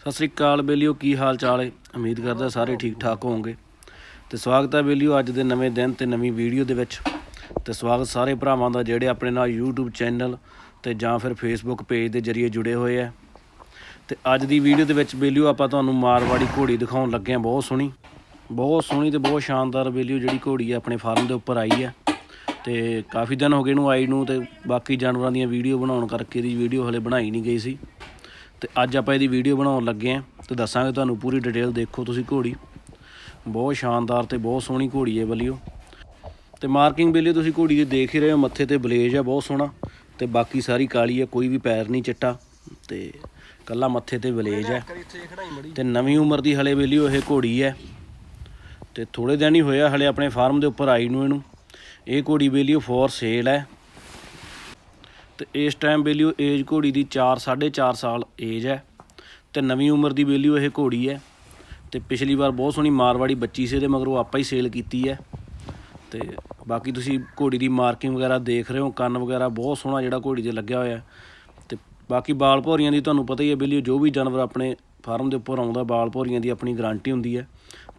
ਸਤਿ ਸ੍ਰੀ ਅਕਾਲ ਬੇਲੀਓ, ਕੀ ਹਾਲ ਚਾਲ ਹੈ? ਉਮੀਦ ਕਰਦਾ ਸਾਰੇ ਠੀਕ ਠਾਕ ਹੋਵੋਗੇ। ਤੇ ਸਵਾਗਤ ਹੈ ਬੇਲੀਓ ਅੱਜ ਦੇ ਨਵੇਂ ਦਿਨ ਤੇ ਨਵੀਂ ਵੀਡੀਓ ਦੇ ਵਿੱਚ। ਤੇ ਸਵਾਗਤ ਸਾਰੇ ਭਰਾਵਾਂ ਦਾ ਜਿਹੜੇ ਆਪਣੇ ਨਾਲ YouTube ਚੈਨਲ ਤੇ ਜਾਂ ਫਿਰ Facebook ਪੇਜ ਦੇ ਜਰੀਏ ਜੁੜੇ ਹੋਏ ਆ ਤੇ ਅੱਜ ਦੀ ਵੀਡੀਓ ਦੇ ਵਿੱਚ ਬੇਲੀਓ, ਆਪਾਂ ਤੁਹਾਨੂੰ ਮਾਰਵਾੜੀ ਘੋੜੀ ਦਿਖਾਉਣ ਲੱਗੇ ਆ ਬਹੁਤ ਸੋਹਣੀ ਬਹੁਤ ਸੋਹਣੀ ਤੇ ਬਹੁਤ ਸ਼ਾਨਦਾਰ ਬੇਲੀਓ ਜਿਹੜੀ ਘੋੜੀ ਹੈ ਆਪਣੇ ਫਾਰਮ ਦੇ ਉੱਪਰ ਆਈ ਹੈ। ਤੇ ਕਾਫੀ ਦਿਨ ਹੋ ਗਏ ਇਹਨੂੰ ਆਈ ਨੂੰ ਤੇ ਬਾਕੀ ਜਾਨਵਰਾਂ ਦੀਆਂ ਵੀਡੀਓ ਬਣਾਉਣ ਕਰਕੇ ਇਹਦੀ ਵੀਡੀਓ ਹਲੇ ਬਣਾਈ ਨਹੀਂ ਗਈ ਸੀ। ਤੇ ਅੱਜ ਆਪਾਂ ਇਹਦੀ ਵੀਡੀਓ ਬਣਾਉਣ ਲੱਗੇ ਆਂ ਤੇ ਦੱਸਾਂਗੇ ਤੁਹਾਨੂੰ ਪੂਰੀ ਡਿਟੇਲ ਦੇਖੋ ਤੁਸੀਂ ਘੋੜੀ। ਬਹੁਤ ਸ਼ਾਨਦਾਰ ਤੇ ਬਹੁਤ ਸੋਹਣੀ ਘੋੜੀ ਹੈ ਬਲਿਓ। ਤੇ ਮਾਰਕਿੰਗ ਬੇਲੀ ਤੁਸੀਂ ਘੋੜੀ ਦੇ ਦੇਖ ਹੀ ਰਹੇ ਹੋ, ਮੱਥੇ ਤੇ ਬਲੇਜ ਹੈ ਬਹੁਤ ਸੋਹਣਾ। ਤੇ ਬਾਕੀ ਸਾਰੀ ਕਾਲੀ ਹੈ ਕੋਈ ਵੀ ਪੈਰ ਨਹੀਂ ਚਿੱਟਾ। ਤੇ ਕੱਲਾ ਮੱਥੇ ਤੇ ਬਲੇਜ ਹੈ ਤੇ ਨਵੀਂ ਉਮਰ ਦੀ ਹਲੇ ਬੇਲੀਓ ਇਹ ਘੋੜੀ ਹੈ। ਤੇ ਥੋੜੇ ਦਿਨ ਹੀ ਹੋਇਆ ਹਲੇ ਆਪਣੇ ਫਾਰਮ ਦੇ ਉੱਪਰ ਆਈ ਨੂੰ ਇਹਨੂੰ। ਇਹ ਘੋੜੀ ਬੇਲੀਓ ਫੋਰ ਸੇਲ ਹੈ। ਤੇ ਇਸ ਟਾਈਮ ਬੇਲੀਓ ਏਜ ਘੋੜੀ ਦੀ 4 4.5 ਸਾਲ ਏਜ ਹੈ ਤੇ ਨਵੀਂ ਉਮਰ ਦੀ ਬੇਲੀਓ ਇਹ ਘੋੜੀ ਹੈ ਤੇ ਪਿਛਲੀ ਵਾਰ ਬਹੁਤ ਸੋਹਣੀ ਮਾਰਵਾੜੀ ਬੱਚੀ ਸੀ ਇਹਦੇ, ਮਗਰੋਂ ਆਪਾਂ ਹੀ ਸੇਲ ਕੀਤੀ ਹੈ ਤੇ ਬਾਕੀ ਤੁਸੀਂ ਘੋੜੀ ਦੀ ਮਾਰਕਿੰਗ ਵਗੈਰਾ ਦੇਖ ਰਹੇ ਹੋ, ਕੰਨ ਵਗੈਰਾ ਬਹੁਤ ਸੋਹਣਾ ਜਿਹੜਾ ਘੋੜੀ ਤੇ ਲੱਗਿਆ ਹੋਇਆ ਹੈ। ਤੇ ਬਾਕੀ ਬਾਲ ਭੌਰੀਆਂ ਦੀ ਤੁਹਾਨੂੰ ਪਤਾ ਹੀ ਹੈ ਬੇਲੀਓ ਜੋ ਵੀ ਜਾਨਵਰ ਆਪਣੇ ਫਾਰਮ ਦੇ ਉੱਪਰ ਆਉਂਦਾ, ਬਾਲ ਭੌਰੀਆਂ ਦੀ ਆਪਣੀ ਗਾਰੰਟੀ ਹੁੰਦੀ ਹੈ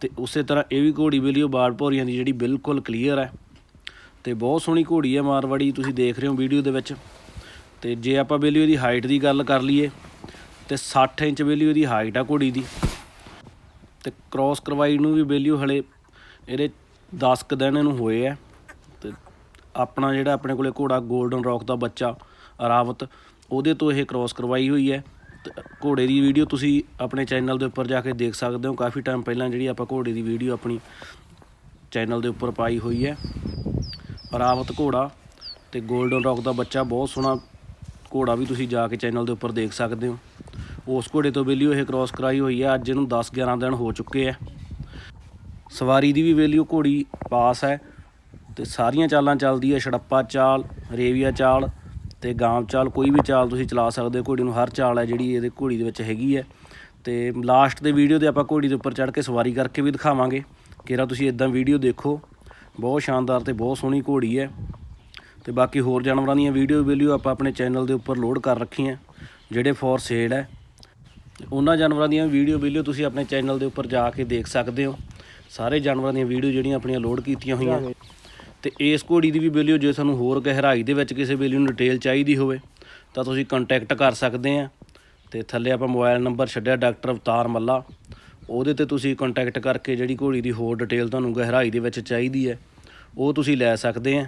ਤੇ ਉਸੇ ਤਰ੍ਹਾਂ ਇਹ ਵੀ ਘੋੜੀ ਬੇਲੀਓ ਬਾਲ ਭੌਰੀਆਂ ਦੀ ਜਿਹੜੀ ਬਿਲਕੁਲ ਕਲੀਅਰ ਹੈ ਤੇ ਬਹੁਤ ਸੋਹਣੀ ਘੋੜੀ ਹੈ ਮਾਰਵਾੜੀ, ਤੁਸੀਂ ਦੇਖ ਰਹੇ ਹੋ ਵੀਡੀਓ ਦੇ ਵਿੱਚ ਤੇ ਜੇ ਆਪਾਂ ਬੇਲੀਓ ਦੀ ਹਾਈਟ ਦੀ ਗੱਲ ਕਰ ਲਈਏ, ਤੇ 60 ਇੰਚ ਬੇਲੀਓ ਦੀ ਹਾਈਟ ਆ ਘੋੜੀ ਦੀ। ਤੇ ਕ੍ਰਾਸ ਕਰਵਾਈ ਨੂੰ ਵੀ ਬੇਲੀਓ ਹਲੇ ਇਹਦੇ 10 ਕੁ ਦਿਨ ਇਹਨੂੰ ਹੋਏ ਆ। ਤੇ ਆਪਣਾ ਜਿਹੜਾ ਆਪਣੇ ਕੋਲੇ ਘੋੜਾ 골ਡਨ ਰੌਕ ਦਾ ਬੱਚਾ ਰਾਵਤ ਉਹਦੇ ਤੋਂ ਇਹ ਕ੍ਰਾਸ ਕਰਵਾਈ ਹੋਈ ਹੈ। ਤੇ ਘੋੜੇ ਦੀ ਵੀਡੀਓ ਤੁਸੀਂ ਆਪਣੇ ਚੈਨਲ ਦੇ ਉੱਪਰ ਜਾ ਕੇ ਦੇਖ ਸਕਦੇ ਹੋ। ਕਾਫੀ ਟਾਈਮ ਪਹਿਲਾਂ ਜਿਹੜੀ ਆਪਾਂ ਘੋੜੇ ਦੀ ਵੀਡੀਓ ਆਪਣੀ ਚੈਨਲ ਦੇ ਉੱਪਰ ਪਾਈ ਹੋਈ ਹੈ। ਰਾਵਤ ਘੋੜਾ ਤੇ 골ਡਨ ਰੌਕ ਦਾ ਬੱਚਾ, ਬਹੁਤ ਸੋਹਣਾ ਘੋੜਾ ਵੀ ਤੁਸੀਂ ਜਾ ਕੇ ਚੈਨਲ ਦੇ ਉੱਪਰ ਦੇਖ ਸਕਦੇ ਹੋ। ਉਸ ਘੋੜੇ ਤੋਂ ਵੇਲੀਓ ਇਹ ਕ੍ਰਾਸ ਕਰਾਈ ਹੋਈ ਹੈ। ਅੱਜ ਇਹਨੂੰ 10 11 ਦਿਨ ਹੋ ਚੁੱਕੇ ਆ ਸਵਾਰੀ ਦੀ ਵੀ ਵੇਲੀਓ ਘੋੜੀ ਪਾਸ ਹੈ। ਤੇ ਸਾਰੀਆਂ ਚਾਲਾਂ ਚੱਲਦੀ ਹੈ। ਛੜੱਪਾ ਚਾਲ, ਰੇਵੀਆ ਚਾਲ ਤੇ ਗਾਂਵ ਚਾਲ। ਕੋਈ ਵੀ ਚਾਲ ਤੁਸੀਂ ਚਲਾ ਸਕਦੇ ਹੋ। ਘੋੜੀ ਨੂੰ ਹਰ ਚਾਲ ਹੈ ਜਿਹੜੀ ਇਹਦੇ ਘੋੜੀ ਦੇ ਵਿੱਚ ਹੈਗੀ ਹੈ। ਤੇ ਲਾਸਟ ਦੇ ਵੀਡੀਓ ਦੇ ਆਪਾਂ ਘੋੜੀ ਦੇ ਉੱਪਰ ਚੜ੍ਹ ਕੇ ਸਵਾਰੀ ਕਰਕੇ ਵੀ ਦਿਖਾਵਾਂਗੇ। ਕਿਰਾ ਤੁਸੀਂ ਇਦਾਂ ਵੀਡੀਓ ਦੇਖੋ। ਬਹੁਤ ਸ਼ਾਨਦਾਰ ਤੇ ਬਹੁਤ ਸੋਹਣੀ ਘੋੜੀ ਹੈ। ਤੇ ਬਾਕੀ ਹੋਰ ਜਾਨਵਰਾਂ ਦੀਆਂ ਵੀਡੀਓ ਵੀਡੀਓ ਆਪਾਂ ਆਪਣੇ ਚੈਨਲ ਦੇ ਉੱਪਰ ਲੋਡ ਕਰ ਰੱਖੀਆਂ, ਜਿਹੜੇ ਫੋਰ ਸੇਲ ਹੈ। ਉਹਨਾਂ ਜਾਨਵਰਾਂ ਦੀਆਂ ਵੀਡੀਓ ਵੀਡੀਓ ਤੁਸੀਂ ਆਪਣੇ ਚੈਨਲ ਦੇ ਉੱਪਰ ਜਾ ਕੇ ਦੇਖ ਸਕਦੇ ਹੋ। ਸਾਰੇ ਜਾਨਵਰਾਂ ਦੀਆਂ ਵੀਡੀਓ ਜਿਹੜੀਆਂ ਆਪਣੀਆਂ ਲੋਡ ਕੀਤੀਆਂ ਹੋਈਆਂ। ਤੇ ਇਸ ਘੋੜੀ ਦੀ ਵੀ ਵੀਡੀਓ ਜੇ ਤੁਹਾਨੂੰ ਹੋਰ ਗਹਿਰਾਈ ਦੇ ਵਿੱਚ ਕਿਸੇ ਵੀਡੀਓ ਨੂੰ ਡਿਟੇਲ ਚਾਹੀਦੀ ਹੋਵੇ, ਤਾਂ ਤੁਸੀਂ ਕੰਟੈਕਟ ਕਰ ਸਕਦੇ ਆ। ਤੇ ਥੱਲੇ ਆਪਾਂ ਮੋਬਾਈਲ ਨੰਬਰ ਛੱਡਿਆ ਡਾਕਟਰ ਅਵਤਾਰ ਮੱਲਾ। ਉਹਦੇ ਤੇ ਤੁਸੀਂ ਕੰਟੈਕਟ ਕਰਕੇ ਜਿਹੜੀ ਘੋੜੀ ਦੀ ਹੋਰ ਡਿਟੇਲ ਤੁਹਾਨੂੰ ਗਹਿਰਾਈ ਦੇ ਵਿੱਚ ਚਾਹੀਦੀ ਹੈ, ਉਹ ਤੁਸੀਂ ਲੈ ਸਕਦੇ ਆ।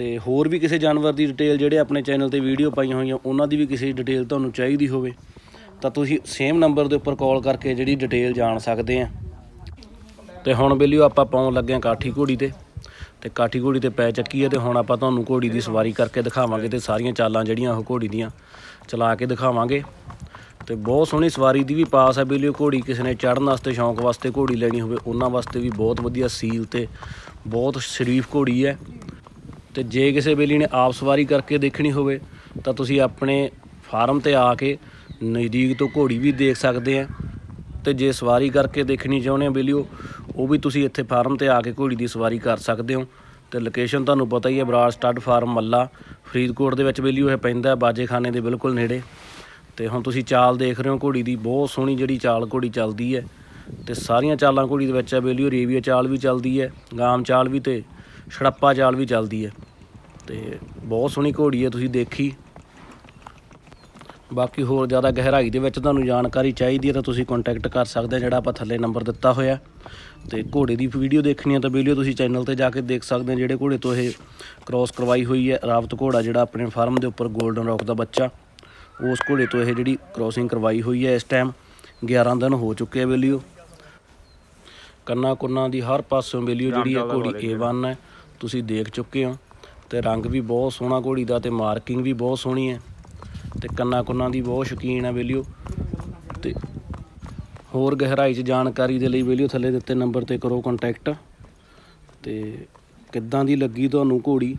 ਤੇ ਹੋਰ ਵੀ ਕਿਸੇ ਜਾਨਵਰ ਦੀ ਡਿਟੇਲ ਜਿਹੜੇ ਆਪਣੇ ਚੈਨਲ ਤੇ ਵੀਡੀਓ ਪਾਈਆਂ ਹੋਈਆਂ, ਉਹਨਾਂ ਦੀ ਵੀ ਕਿਸੇ ਡਿਟੇਲ ਤੁਹਾਨੂੰ ਚਾਹੀਦੀ ਹੋਵੇ, ਤਾਂ ਤੁਸੀਂ ਸੇਮ ਨੰਬਰ ਦੇ ਉੱਪਰ ਕਾਲ ਕਰਕੇ ਜਿਹੜੀ ਡਿਟੇਲ ਜਾਣ ਸਕਦੇ ਆ। ਤੇ ਹੁਣ ਬੇਲੀਓ ਆਪਾਂ ਪਾਉਣ ਲੱਗੇ ਹਾਂ ਕਾਠੀ ਘੋੜੀ ਤੇ ਤੇ ਕਾਠੀ ਘੋੜੀ ਤੇ ਪੈ ਚੱਕੀ ਹੈ ਤੇ ਹੁਣ ਆਪਾਂ ਤੁਹਾਨੂੰ ਘੋੜੀ ਦੀ ਸਵਾਰੀ ਕਰਕੇ ਦਿਖਾਵਾਂਗੇ ਤੇ ਸਾਰੀਆਂ ਚਾਲਾਂ ਜਿਹੜੀਆਂ ਉਹ ਘੋੜੀ ਦੀਆਂ ਚਲਾ ਕੇ ਦਿਖਾਵਾਂਗੇ। ਤੇ ਬਹੁਤ ਸੋਹਣੀ ਸਵਾਰੀ ਦੀ ਵੀ ਪਾਸ ਹੈ ਬੇਲੀਓ ਘੋੜੀ, ਕਿਸੇ ਨੇ ਚੜ੍ਹਨ ਵਾਸਤੇ, ਸ਼ੌਂਕ ਵਾਸਤੇ ਘੋੜੀ ਲੈਣੀ ਹੋਵੇ, ਉਹਨਾਂ ਵਾਸਤੇ ਵੀ ਬਹੁਤ ਵਧੀਆ ਸੀਲ ਤੇ ਬਹੁਤ ਸ਼ਰੀਫ ਘੋੜੀ ਹੈ। ਤੇ ਜੇ ਕਿਸੇ ਬੇਲੀ ਨੇ ਆਪ ਸਵਾਰੀ ਕਰਕੇ ਦੇਖਣੀ ਹੋਵੇ, ਤਾਂ ਤੁਸੀਂ ਆਪਣੇ ਫਾਰਮ ਤੇ ਆ ਕੇ ਨਜ਼ਦੀਕ ਤੋਂ ਘੋੜੀ ਵੀ ਦੇਖ ਸਕਦੇ ਆ। ਤੇ ਜੇ ਸਵਾਰੀ ਕਰਕੇ ਦੇਖਣੀ ਚਾਹੁੰਦੇ ਹੋ ਬੇਲੀਓ, ਉਹ ਵੀ ਤੁਸੀਂ ਇੱਥੇ ਫਾਰਮ ਤੇ ਆ ਕੇ ਘੋੜੀ ਦੀ ਸਵਾਰੀ ਕਰ ਸਕਦੇ ਹੋ। ਤੇ ਲੋਕੇਸ਼ਨ ਤੁਹਾਨੂੰ ਪਤਾ ਹੀ ਹੈ ਬਰਾੜ ਸਟੱਡ ਫਾਰਮ ਮੱਲਾ, ਫਰੀਦਕੋਟ ਦੇ ਵਿੱਚ ਬੇਲੀਓ ਇਹ ਪੈਂਦਾ ਬਾਜੇਖਾਨੇ ਦੇ ਬਿਲਕੁਲ ਨੇੜੇ। ਤੇ ਹੁਣ ਤੁਸੀਂ ਚਾਲ ਦੇਖ ਰਹੇ ਹੋ, ਘੋੜੀ ਦੀ ਬਹੁਤ ਸੋਹਣੀ ਜਿਹੜੀ ਚਾਲ ਘੋੜੀ ਚੱਲਦੀ ਹੈ। ਤੇ ਸਾਰੀਆਂ ਚਾਲਾਂ ਘੋੜੀ ਦੇ ਵਿੱਚ ਹੈ ਬੇਲੀਓ, ਰੇਵੀਆ ਚਾਲ ਵੀ ਚੱਲਦੀ ਹੈ, ਗਾਮ ਚਾਲ ਵੀ ਤੇ ਛੜੱਪਾ ਚਾਲ ਵੀ ਚੱਲਦੀ ਹੈ ਤੇ ਬਹੁਤ ਸੋਹਣੀ ਘੋੜੀ ਹੈ ਤੁਸੀਂ ਦੇਖੀ। ਬਾਕੀ ਹੋਰ ਜ਼ਿਆਦਾ ਗਹਿਰਾਈ ਦੇ ਵਿੱਚ ਤੁਹਾਨੂੰ ਜਾਣਕਾਰੀ ਚਾਹੀਦੀ ਹੈ ਤਾਂ ਤੁਸੀਂ ਕੰਟੈਕਟ ਕਰ ਸਕਦੇ ਹੋ ਜਿਹੜਾ ਆਪਾਂ ਥੱਲੇ ਨੰਬਰ ਦਿੱਤਾ ਹੋਇਆ। ਤੇ ਘੋੜੇ ਦੀ ਵੀਡੀਓ ਦੇਖਣੀ ਹੈ ਤਾਂ ਵੀਡੀਓ ਤੁਸੀਂ ਚੈਨਲ ਤੇ ਜਾ ਕੇ ਦੇਖ ਸਕਦੇ ਹੋ ਜਿਹੜੇ ਘੋੜੇ ਤੋਂ ਇਹ ਕ੍ਰਾਸ ਕਰਵਾਈ ਹੋਈ ਹੈ ਰਾਵਤ ਘੋੜਾ ਜਿਹੜਾ ਆਪਣੇ ਫਾਰਮ ਦੇ ਉੱਪਰ 골ਡਨ ਰੌਕ ਦਾ ਬੱਚਾ। ਉਸ ਘੋੜੇ ਤੋਂ ਇਹ ਜਿਹੜੀ ਕ੍ਰਾਸਿੰਗ ਕਰਵਾਈ ਹੋਈ ਹੈ ਇਸ ਟਾਈਮ 11 ਦਿਨ ਹੋ ਚੁੱਕੇ ਆ ਵੀਡੀਓ ਕੰਨਾ ਕੁੰਨਾ ਦੀ ਹਰ ਪਾਸਿਓਂ ਬੇਲੀਓ ਜਿਹੜੀ ਹੈ ਘੋੜੀ A1 ਹੈ। ਤੁਸੀਂ ਦੇਖ ਚੁੱਕੇ ਹੋ ਤੇ ਰੰਗ ਵੀ ਬਹੁਤ ਸੋਹਣਾ ਘੋੜੀ ਦਾ ਤੇ ਮਾਰਕਿੰਗ ਵੀ ਬਹੁਤ ਸੋਹਣੀ ਹੈ ਤੇ ਕੰਨਾ ਕੁੰਨਾ ਦੀ ਬਹੁਤ ਸ਼ੌਕੀਨ ਹੈ ਬੇਲੀਓ। ਤੇ ਹੋਰ ਗਹਿਰਾਈ 'ਚ ਜਾਣਕਾਰੀ ਦੇ ਲਈ ਬੇਲੀਓ ਥੱਲੇ ਦਿੱਤੇ ਨੰਬਰ ਤੇ ਕਰੋ ਕੰਟੈਕਟ ਤੇ ਕਿੱਦਾਂ ਦੀ ਲੱਗੀ ਤੁਹਾਨੂੰ ਘੋੜੀ?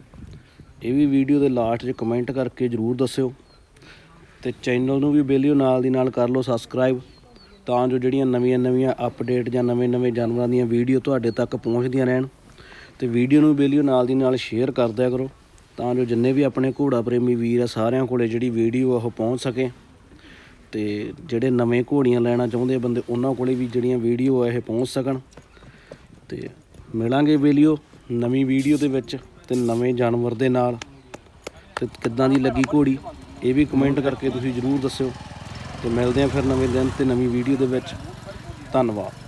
ਇਹ ਵੀ ਵੀਡੀਓ ਦੇ ਲਾਸਟ 'ਚ ਕਮੈਂਟ ਕਰਕੇ ਜਰੂਰ ਦੱਸਿਓ। ਤੇ ਚੈਨਲ ਨੂੰ ਵੀ ਬੇਲੀਓ ਨਾਲ ਦੀ ਨਾਲ ਕਰ ਲਓ ਸਬਸਕ੍ਰਾਈਬ ਤਾਂ ਜੋ ਜਿਹੜੀਆਂ ਨਵੀਆਂ ਨਵੀਆਂ ਅਪਡੇਟ ਜਾਂ ਨਵੇਂ ਨਵੇਂ ਜਾਨਵਰਾਂ ਦੀਆਂ ਵੀਡੀਓ ਤੁਹਾਡੇ ਤੱਕ ਪਹੁੰਚਦੀਆਂ ਰਹਿਣ। ਤੇ ਵੀਡੀਓ ਨੂੰ ਬੇਲੀਓ ਨਾਲ ਦੀ ਨਾਲ ਸ਼ੇਅਰ ਕਰ ਦਿਆ ਕਰੋ, ਤਾਂ ਜੋ ਜਿੰਨੇ ਵੀ ਆਪਣੇ ਘੋੜਾ ਪ੍ਰੇਮੀ ਵੀਰ ਆ, ਸਾਰਿਆਂ ਕੋਲੇ ਜਿਹੜੀ ਵੀਡੀਓ ਉਹ ਪਹੁੰਚ ਸਕੇ। ਤੇ ਜਿਹੜੇ ਨਵੇਂ ਘੋੜੀਆਂ ਲੈਣਾ ਚਾਹੁੰਦੇ ਆ ਬੰਦੇ, ਉਹਨਾਂ ਕੋਲੇ ਵੀ ਜਿਹੜੀਆਂ ਵੀਡੀਓ ਆ, ਇਹ ਪਹੁੰਚ ਸਕਣ। ਤੇ ਮਿਲਾਂਗੇ ਵੀਡੀਓ ਨਵੀਂ ਵੀਡੀਓ ਦੇ ਵਿੱਚ ਤੇ ਨਵੇਂ ਜਾਨਵਰ ਦੇ ਨਾਲ। ਤੇ ਕਿੱਦਾਂ ਦੀ ਲੱਗੀ ਘੋੜੀ, ਇਹ ਵੀ ਕਮੈਂਟ ਕਰਕੇ ਤੁਸੀਂ ਜਰੂਰ ਦੱਸਿਓ। ਤੇ ਮਿਲਦੇ ਆ ਫਿਰ ਨਵੇਂ ਦਿਨ ਤੇ ਨਵੀਂ ਵੀਡੀਓ ਦੇ ਵਿੱਚ। ਧੰਨਵਾਦ।